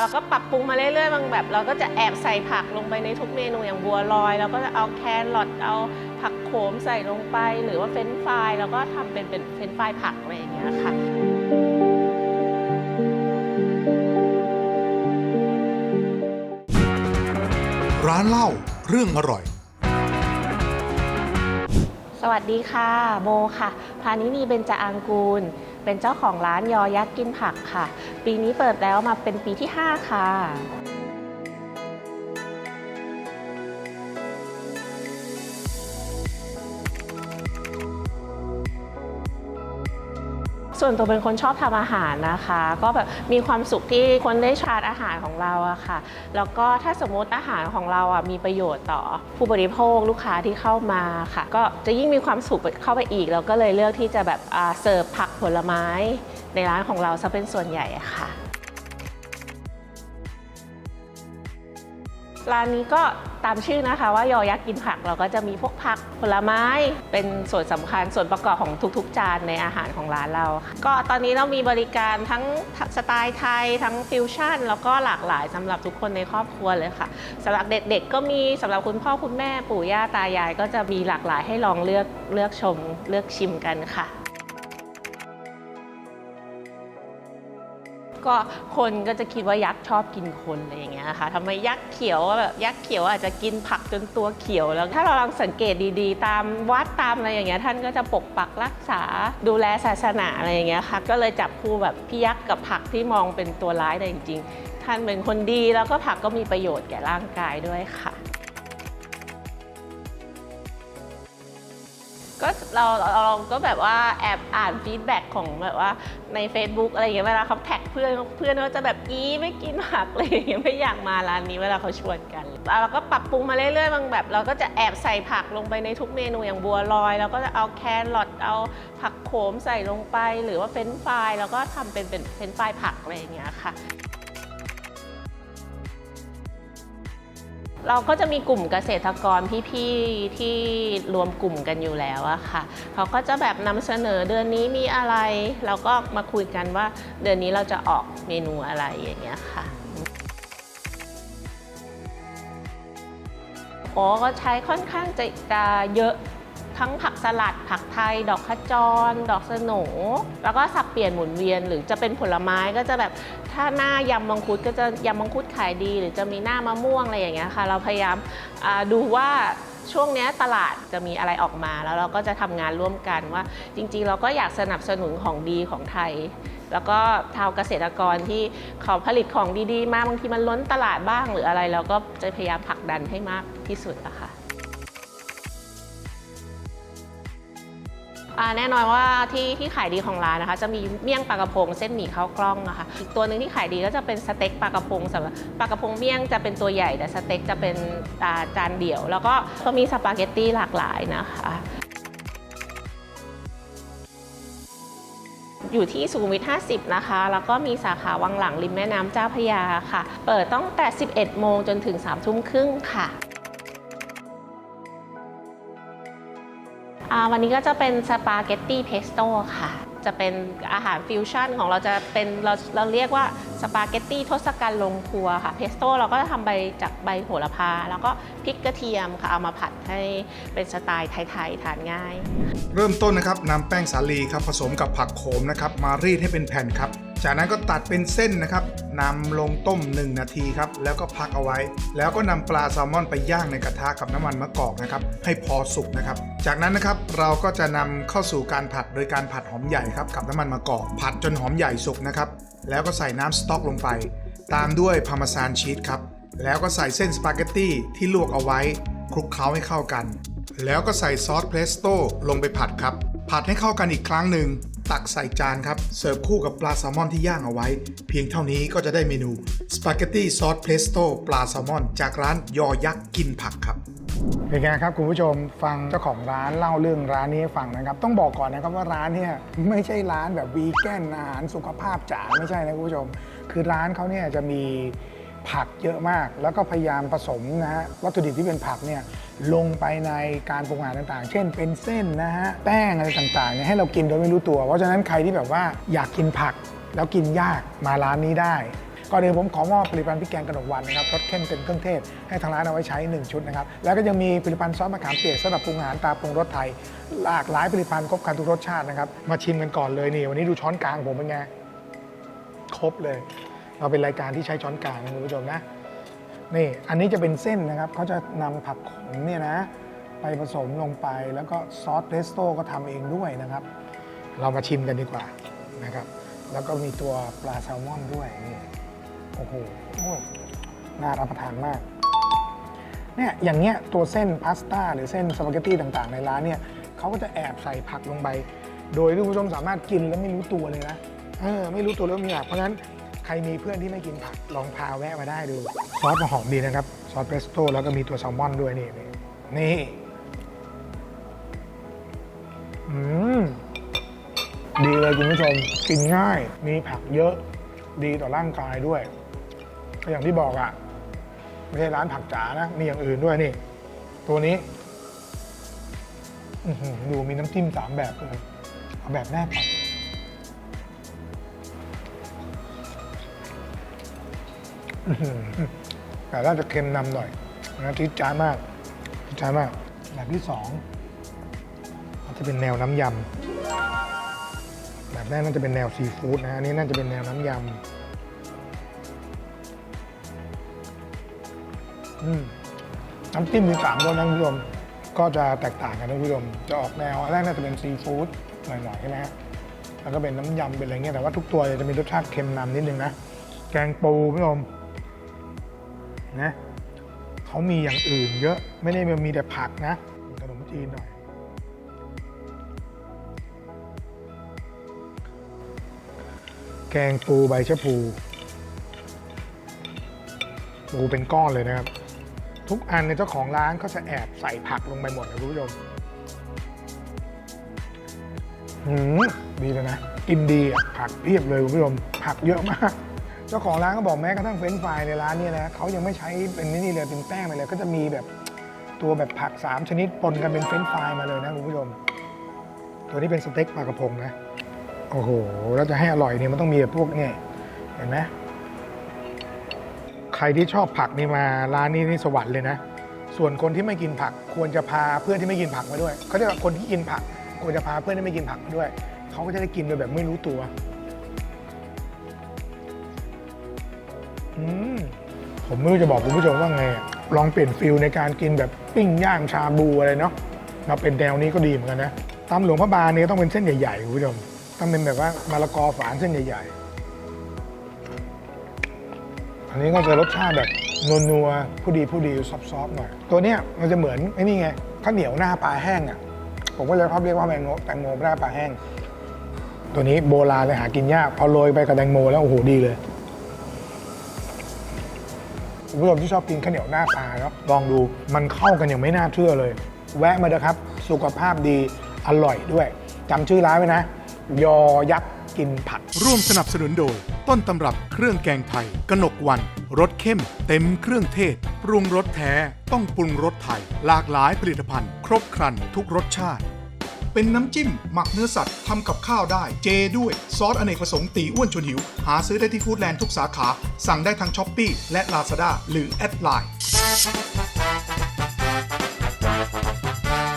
เราก็ปรับปรุงมาเรื่อยๆบางแบบ เราก็จะแอบใส่ผักลงไปในทุกเมนูอย่างบัวลอยเราก็จะเอาแครอทเอาผักโขมใส่ลงไป หรือว่าเฟรนช์ฟรายเราก็ทำเป็นเป็นเฟรนช์ฟรายผักอะไรอย่างเงี้ยค่ะร้านเหล้าเรื่องอร่อย สวัสดีค่ะ โบค่ะ พานินีเบญจอังกูล เป็นเจ้าของร้านยอยักษ์กินผักค่ะ ปีนี้เปิดแล้วมาเป็นปีที่ 5 ค่ะ ส่วนตัวเป็นคนชอบทำอาหารนะคะ ก็แบบมีความสุขที่คนได้ทานอาหารของเราอะค่ะ แล้วก็ถ้าสมมติอาหารของเราอะมีประโยชน์ต่อผู้บริโภคลูกค้าที่เข้ามาค่ะ ก็จะยิ่งมีความสุขเข้าไปอีกเราก็เลยเลือกที่จะแบบเสิร์ฟผักผลไม้ในร้านของเราซะเป็นส่วนใหญ่ค่ะร้านนี้ก็ ตามชื่อนะคะ ว่ายอยักษ์กินผักเราก็จะมีพวกผักผลไม้เป็นส่วนสำคัญส่วนประกอบของทุกๆ จานในอาหารของร้านเรา ก็ตอนนี้เรามีบริการทั้งสไตล์ไทย ทั้งฟิวชั่น แล้วก็หลากหลายสำหรับทุกคนในครอบครัวเลยค่ะสำหรับเด็กๆก็มีสำหรับคุณพ่อคุณแม่ปู่ย่าตายาย ก็จะมีหลากหลายให้ลองเลือกเลือกชมเลือกชิมกันค่ะ ก็คนก็จะคิดว่ายักษ์ชอบกินคนอะไรอย่างเงี้ยค่ะทำไมยักษ์เขียวแบบยักษ์เขียวอาจจะกินผักจนตัวเขียว แล้วถ้าเราลองสังเกตดีๆ ตามวัดตามอะไรอย่างเงี้ยท่านก็จะปกปักรักษาดูแลศาสนาอะไรอย่างเงี้ยค่ะก็เลยจับคู่แบบพี่ยักษ์กับผักที่มองเป็นตัวร้ายแต่จริง ๆ ท่านเป็นคนดีแล้วก็ผักก็มีประโยชน์แก่ร่างกายด้วยค่ะ เราเราก็แบบว่าแอบอ่านฟีดแบ็กของแบบว่าใน Facebook อะไรอย่างเงี้ยเวลาเขาแท็กเพื่อนเพื่อนเขาจะแบบอีไม่กินผักเลยอย่างเงี้ยไม่อยากมาร้านนี้เวลาเขาชวนกันแล้วเราก็ปรับปรุงมาเรื่อยๆบางแบบ เราก็จะแอบใส่ผักลงไปในทุกเมนูอย่างบัวลอยเราก็จะเอาแครอทเอาผักโขมใส่ลงไป หรือว่าเฟรนฟรายเราก็ทำเป็นเป็นเฟรนฟรายผักอะไรอย่างเงี้ยค่ะ เราก็จะมีกลุ่มเกษตรกรพี่ๆที่รวมกลุ่มกันอยู่แล้วอะค่ะ เขาก็จะแบบนำเสนอเดือนนี้มีอะไร เราก็มาคุยกันว่าเดือนนี้เราจะออกเมนูอะไรอย่างเงี้ยค่ะโอ้ก็ใช้ค่อนข้างจะจะเยอะ ทั้งผักสลัด ผักไทย ดอกขจร ดอกสโหนแล้วก็สับเปลี่ยนหมุนเวียน หรือจะเป็นผลไม้ก็จะแบบถ้าหน้ายำมังคุดก็จะยำมังคุดขายดี หรือจะมีหน้ามะม่วงอะไรอย่างเงี้ยค่ะ เราพยายามดูว่าช่วงนี้ตลาดจะมีอะไรออกมาแล้วเราก็จะทำงานร่วมกันว่า จริง ๆ เราก็อยากสนับสนุนของดีของไทย แล้วก็ชาวเกษตรกรที่เขาผลิตของดีๆ มาบางทีมันล้นตลาดบ้างหรืออะไร เราก็จะพยายามผลักดันให้มากที่สุดอะค่ะ แน่นอนว่าที่ที่ขายดีของร้านนะคะ จะมีเมี่ยงปลากระพงเส้นหมี่ข้าวกล้องนะคะอีกตัวหนึ่งที่ขายดีก็จะเป็นสเต็กปลากระพงสำหรับปลากระพงเมี่ยงจะเป็นตัวใหญ่แต่สเต็กจะเป็นาจานเดี่ยว แล้วก็ก็มีสปาเกตตี้หลากหลายนะคะอยู่ที่สุขุมวิท 50 นะคะ แล้วก็มีสาขาวังหลังริมแม่น้ำเจ้าพระยาค่ะ เปิดตั้งแต่ 11 โมงจนถึง 3 ทุ่มครึ่งค่ะ วันนี้ก็จะเป็นสปาเกตตี้เพสโต้ค่ะ จะเป็นอาหารฟิวชั่นของเราจะเป็นเราเราเรียกว่าสปาเกตตี้ทศกัณฐ์ลงครัวค่ะเพสโต้เราก็จะทำใบจากใบโหระพา แล้วก็พริกกระเทียมค่ะ เอามาผัดให้เป็นสไตล์ไทยๆทานง่าย เริ่มต้นนะครับนำแป้งสาลีครับผสมกับผักโขมนะครับมารีดให้เป็นแผ่นครับ จากนั้นก็ตัดเป็นเส้นนะครับนำลงต้ม 1 นาทีครับ แล้วก็พักเอาไว้ แล้วก็นำปลาแซลมอนไปย่างในกระทะกับน้ำมันมะกอกนะครับ ให้พอสุกนะครับ จากนั้นนะครับเราก็จะนำเข้าสู่การผัดโดยการผัดหอมใหญ่ครับกับน้ำมันมะกอก ผัดจนหอมใหญ่สุกนะครับ แล้วก็ใส่น้ำสต๊อกลงไป ตามด้วยพาร์เมซานชีสครับ แล้วก็ใส่เส้นสปาเกตตี้ที่ลวกเอาไว้ คลุกเคล้าให้เข้ากัน แล้วก็ใส่ซอสเพรสโต้ลงไปผัดครับ ผัดให้เข้ากันอีกครั้งหนึ่ง ตักใส่จานครับ เสิร์ฟคู่กับปลาแซลมอนที่ย่างเอาไว้ เพียงเท่านี้ก็จะได้เมนูสปาเกตตี้ซอสเพรสโต้ปลาแซลมอน จากร้านยอยักษ์กินผักครับเป็นไงครับคุณผู้ชมฟังเจ้าของร้านเล่าเรื่องร้านนี้ให้ฟังนะครับ ต้องบอกก่อนนะครับว่าร้านเนี่ยไม่ใช่ร้านแบบวีแกนอาหารสุขภาพจ๋าไม่ใช่นะคุณผู้ชม คือร้านเขาเนี่ยจะมีผักเยอะมาก แล้วก็พยายามผสมนะฮะวัตถุดิบที่เป็นผักเนี่ย ลงไปในการปรุงอาหารต่างๆ เช่นเป็นเส้นนะฮะแป้งอะไรต่างๆเนี่ยให้เรากินโดยไม่รู้ตัว เพราะฉะนั้นใครที่แบบว่าอยากกินผักแล้วกินยากมาร้านนี้ได้ก็ก่อนอื่นผมขอมอบผลิตภัณฑ์พริกแกงกระหนกวันนะครับรสเข้มเป็นเครื่องเทศ ให้ทางร้านเอาไว้ใช้ 1 ชุดนะครับ แล้วก็ยังมีผลิตภัณฑ์ซอสมะขามเปียกสำหรับปรุงอาหารตาปรุงรสไทย หลากหลายผลิตภัณฑ์ครบครันทุกรสชาตินะครับ มาชิมกันก่อนเลยนี่วันนี้ดูช้อนกลางผมเป็นไง ครบเลย เราเป็นรายการที่ใช้ช้อนกลางนะคุณผู้ชมนะ นี่อันนี้จะเป็นเส้นนะครับเขาจะนำผักขมเนี่ยนะ ไปผสมลงไปแล้วก็ซอสเพรสโต้ก็ทำเองด้วยนะครับ เรามาชิมกันดีกว่านะครับ แล้วก็มีตัวปลาแซลมอนด้วยนี่โอ้โหน่ารับประทานมาก เนี่ยอย่างเงี้ยตัวเส้นพาสต้าหรือเส้นสปาเกตตี้ต่างๆ ในร้านเนี่ยเขาก็จะแอบใส่ผักลงไป โดยที่คุณผู้ชมสามารถกินแล้วไม่รู้ตัวเลยนะเออไม่รู้ตัวแล้วมีอยากเพราะฉะนั้น ใครมีเพื่อนที่ไม่กินผักลองพาแวะมาได้ดูซอสมันหอมดีนะครับซอสเพรสโต้แล้วก็มีตัวแซลมอนด้วยนี่นี่นี่อืมดีเลยคุณผู้ชมกินง่าย มีผักเยอะดีต่อร่างกายด้วย อย่างที่บอกอะ่ะไม่ใช่ร้านผักจ๋านะมีอย่างอื่นด้วยนี่ ตัวนี้ดูมีน้ำจิ้มสามแบบเลยเอาแบบแรกก่อน แต่น่าจะเค็มนำหน่อยนะทิดจ้านมากทิดจ้านมาก แบบที่สองจะเป็นแนวน้ำยำ แบบแรกน่าจะเป็นแนวซีฟู้ดนะอันนี้น่าจะเป็นแนวน้ำยำน้ำจิ้มมีสามรสนะคุณผู้ชมก็จะแตกต่างกันนะคุณผู้ชมจะออกแนวอันแรกน่าจะเป็นซีฟู้ดหน่อยๆใช่ไหมฮะแล้วก็เป็นน้ำยำเป็นอะไรเงี้ยแต่ว่าทุกตัวจะมีรสชาติเค็มนำนิดนึงนะแกงปูคุณผู้ชม นะเขามีอย่างอื่นเยอะไม่ได้มีแต่ผักนะขนมจีนหน่อย แกงปูใบชะพูปูเป็นก้อนเลยนะครับ ทุกอันในเจ้าของร้านก็จะแอบใส่ผักลงไปหมดนะคุณผู้ชมหืมดีเลยนะ กินดีอะผักเพียบเลยคุณผู้ชมผักเยอะมาก เจ้าของร้านก็บอกแม้กระทั่งเฟรนช์ฟรายในร้านเนี่ยนะเขายังไม่ใช้เป็นนี่เลยเป็นแป้งไปเลยก็จะมีแบบตัวแบบผัก 3 ชนิดปนกันเป็นเฟรนช์ฟรายมาเลยนะคุณผู้ชม ตัวนี้เป็นสเต็กปลากระพงนะ โอ้โห แล้วจะให้อร่อยเนี่ยมันต้องมีแบบพวกเนี่ยเห็นไหมใครที่ชอบผักนี่มาร้านนี้นี่สวรรค์เลยนะ ส่วนคนที่ไม่กินผัก ควรจะพาเพื่อนที่ไม่กินผักมาด้วยเขาเรียกว่าคนที่กินผัก ควรจะพาเพื่อนที่ไม่กินผักมาด้วย เขาก็จะได้กินโดยแบบไม่รู้ตัว ผมไม่รู้จะบอกคุณผู้ชมว่าไง ลองเปลี่ยนฟิลในการกินแบบปิ้งย่างชาบูอะไรเนาะมาเป็นแนวนี้ก็ดีเหมือนกันนะตำหลวงพระบางเนี่ยต้องเป็นเส้นใหญ่ๆคุณผู้ชมต้องเป็นแบบว่ามะละกอฝานเส้นใหญ่ ๆ อันนี้ก็จะรสชาติแบบนัวๆผู้ดีผู้ดีซอฟๆหน่อย ตัวเนี้ยมันจะเหมือนไอ้นี่ไงข้าวเหนียวหน้าปลาแห้งอะ ผมก็เลยชอบเรียกว่าแตงโมแตงโมหน้าปลาแห้ง ตัวนี้โบราณเลยหากินยากพอโรยไปกับแตงโมแล้วโอ้โหดีเลย คุณผู้ชมที่ชอบกินข้าวเหนียวหน้าปลาเนาะลองดูมันเข้ากันอย่างไม่น่าเชื่อเลย แวะมาเถอะครับ สุขภาพดีอร่อยด้วยจำชื่อร้านไว้นะ ยอยักษ์กินผัก ร่วมสนับสนุนโดย ต้นตำรับเครื่องแกงไทย กนกวันรสเข้ม เต็มเครื่องเทศ ปรุงรสแท้ ต้องปรุงรสไทย หลากหลายผลิตภัณฑ์ ครบครันทุกรสชาติ เป็นน้ำจิ้ม หมักเนื้อสัตว์ทำกับข้าวได้ เจด้วย ซอสอเนกประสงค์ตีอ้วนชวนหิว หาซื้อได้ที่ฟู้ดแลนด์ทุกสาขา สั่งได้ทางช้อปปีและ Lazada หรือแอดไลน์